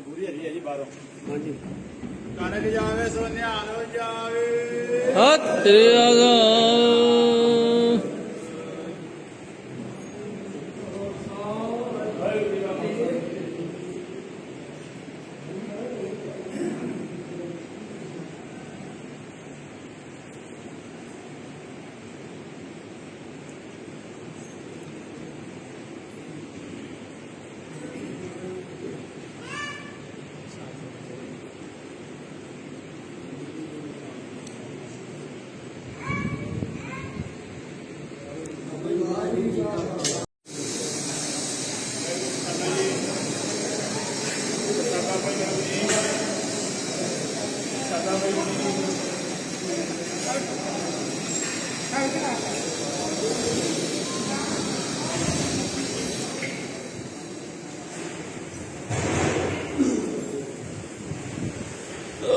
ਬੁਰੀ ਹਰੀ ਹੈ ਜੀ ਬਾਹਰੋਂ ਹਾਂਜੀ। ਕਣਕ ਜਾਵੇ ਸੋ ਨਿਹਾਲ ਜਾਵੇ। ਸਤਿ ਅਕਾਲ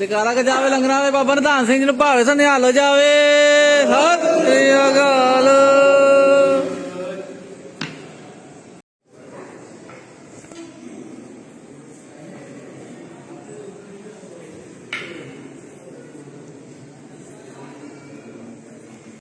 ਜਕਾਰਾ ਕ ਜਾਵੇ ਲੰਗਰਾਂ ਦੇ ਬਾਬਾ ਨਿਧਾਨ ਸਿੰਘ ਜੀ ਨੂੰ ਭਾਵੇ ਸੰਨਿਹਾਲੋ ਜਾਵੇ। ਸਤਿ ਸ੍ਰੀ ਅਕਾਲ।